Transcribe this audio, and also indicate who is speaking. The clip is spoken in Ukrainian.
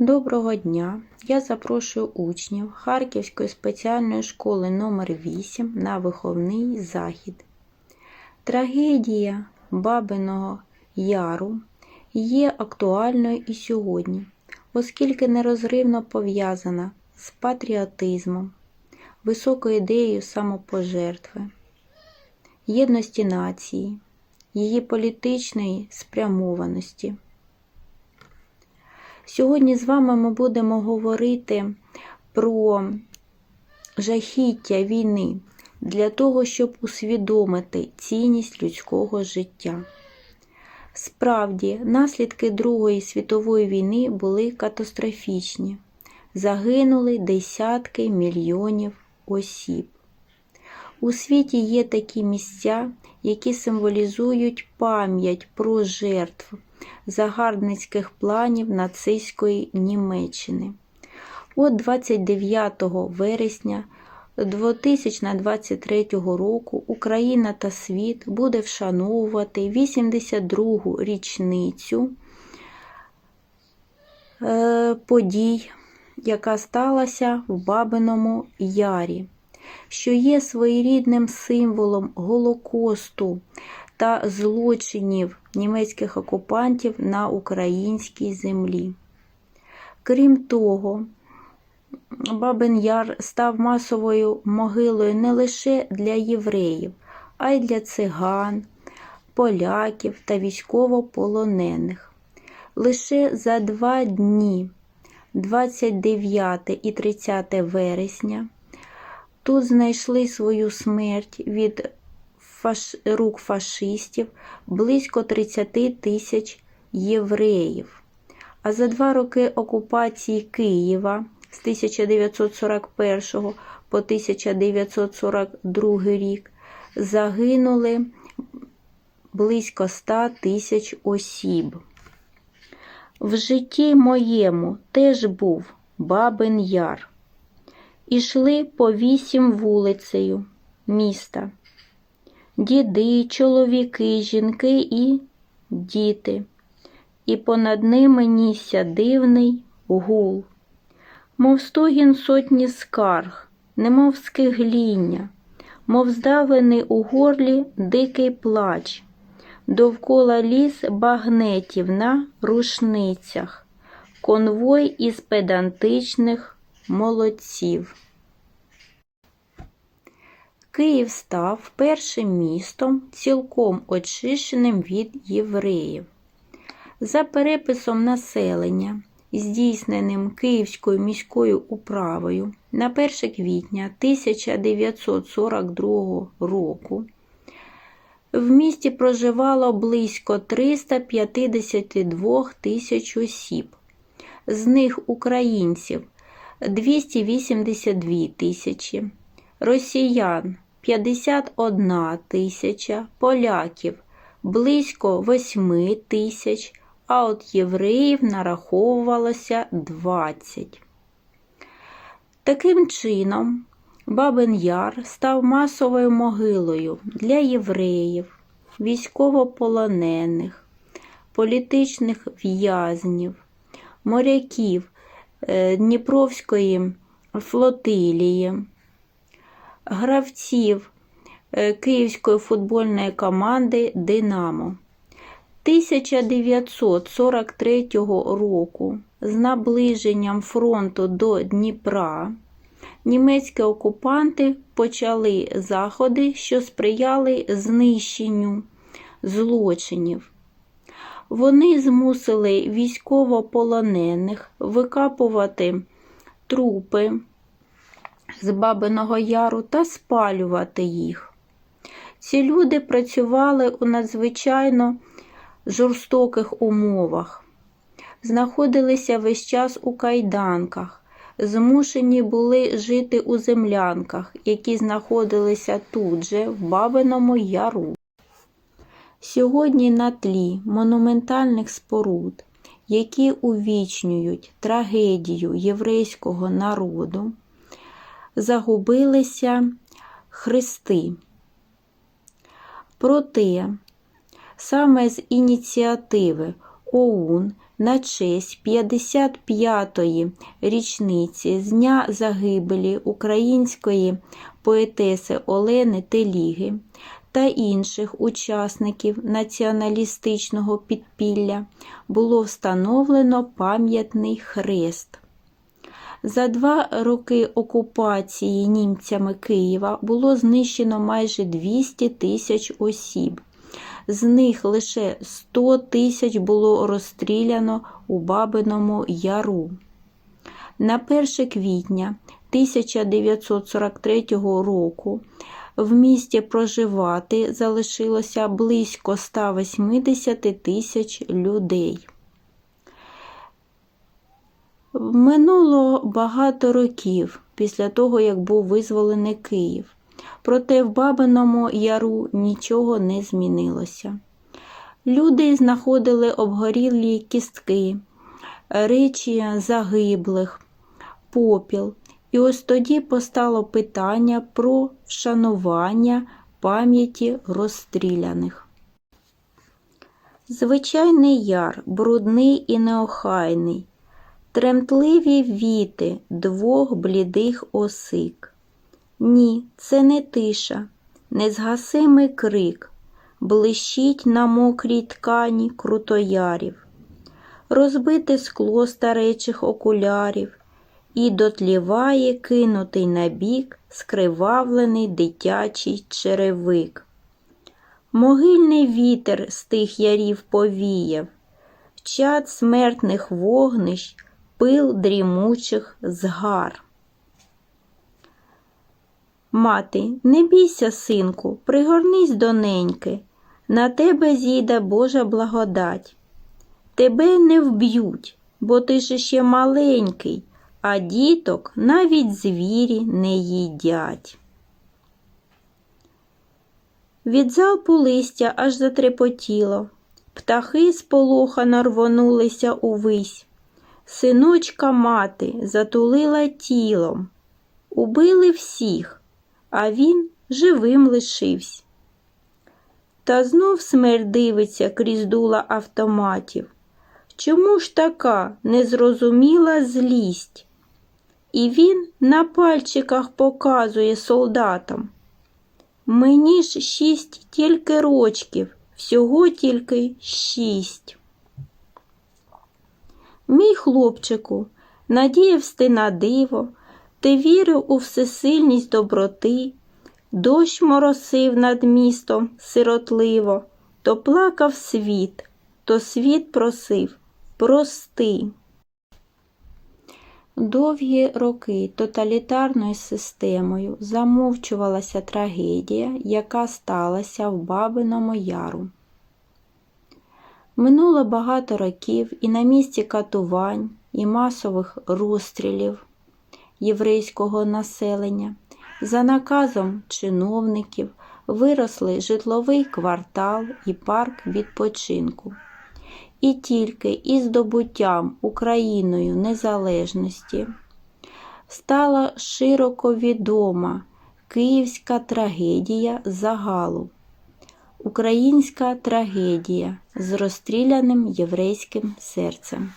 Speaker 1: Доброго дня! Я запрошую учнів Харківської спеціальної школи номер 8 на виховний захід. Трагедія Бабиного Яру є актуальною і сьогодні, оскільки нерозривно пов'язана з патріотизмом, високою ідеєю самопожертви, єдності нації, її політичної спрямованості. Сьогодні з вами ми будемо говорити про жахіття війни для того, щоб усвідомити цінність людського життя. Справді, наслідки Другої світової війни були катастрофічні. Загинули десятки мільйонів осіб. У світі є такі місця, які символізують пам'ять про жертв загарбницьких планів нацистської Німеччини. От 29 вересня 2023 року Україна та світ буде вшановувати 82-гу річницю е, подій, яка сталася в Бабиному Ярі, що є своєрідним символом Голокосту та злочинів німецьких окупантів на українській землі. Крім того, Бабин Яр став масовою могилою не лише для євреїв, а й для циган, поляків та військовополонених. Лише за два дні, 29 і 30 вересня, тут знайшли свою смерть від фаш... рук фашистів близько 30 тисяч євреїв. А за два роки окупації Києва з 1941 по 1942 рік загинули близько 100 тисяч осіб. В житті моєму теж був Бабин Яр. Ішли по вісім вулицею міста діди, чоловіки, жінки і діти, і понад ними нісся дивний гул, мов стогін сотні скарг, немов скигління, мов здавлений у горлі дикий плач, довкола ліс багнетів на рушницях, конвой із педантичних молодців. Київ став першим містом, цілком очищеним від євреїв. За переписом населення, здійсненим Київською міською управою на 1 квітня 1942 року, в місті проживало близько 352 тисяч осіб, з них українців 282 тисячі, росіян 51 тисяча, поляків близько 8 тисяч, а от євреїв нараховувалося 20. Таким чином, Бабин Яр став масовою могилою для євреїв, військовополонених, політичних в'язнів, моряків е, Дніпровської флотилії гравців е, Київської футбольної команди Динамо. 1943 року з наближенням фронту до Дніпра німецькі окупанти почали заходи, що сприяли знищенню злочинів. Вони змусили військовополонених викапувати трупи з Бабиного Яру та спалювати їх. Ці люди працювали у надзвичайно жорстоких умовах, знаходилися весь час у кайданках, змушені були жити у землянках, які знаходилися тут же, в Бабиному Яру. Сьогодні на тлі монументальних споруд, які увічнюють трагедію єврейського народу, загубилися хрести. Проте саме з ініціативи ОУН на честь 55-ї річниці з дня загибелі української поетеси Олени Теліги та інших учасників націоналістичного підпілля було встановлено пам'ятний хрест. За два роки окупації німцями Києва було знищено майже 200 тисяч осіб. З них лише 100 тисяч було розстріляно у Бабиному Яру. На 1 квітня 1943 року в місті проживати залишилося близько 180 тисяч людей. Минуло багато років після того, як був визволений Київ. Проте в Бабиному Яру нічого не змінилося. Люди знаходили обгорілі кістки, речі загиблих, попіл. І ось тоді постало питання про вшанування пам'яті розстріляних. Звичайний яр, брудний і неохайний, тремтливі віти двох блідих осик. Ні, це не тиша, незгасимий крик, блищить на мокрій ткані крутоярів, розбите скло старечих окулярів, і дотліває кинутий набік скривавлений дитячий черевик. Могильний вітер з тих ярів повіяв, чад смертних вогнищ, пил дрімучих згар. Мати, не бійся, синку, пригорнись до неньки, на тебе зійде Божа благодать. Тебе не вб'ють, бо ти ж ще маленький, а діток навіть звірі не їдять. Від залпу листя аж затрепотіло, птахи сполохано рвонулися увись. Синочка мати затулила тілом. Убили всіх, а він живим лишився. Та знов смерть дивиться крізь дула автоматів. Чому ж така незрозуміла злість? І він на пальчиках показує солдатам. Мені ж шість тільки рочків, всього тільки шість. Мій хлопчику, надіявсь ти на диво, ти вірив у всесильність доброти, дощ моросив над містом сиротливо, то плакав світ, то світ просив прости. Довгі роки тоталітарною системою замовчувалася трагедія, яка сталася в Бабиному Яру. Минуло багато років і на місці катувань і масових розстрілів єврейського населення за наказом чиновників виросли житловий квартал і парк відпочинку. І тільки із здобуттям Україною незалежності стала широко відома київська трагедія загалу, українська трагедія з розстріляним єврейським серцем.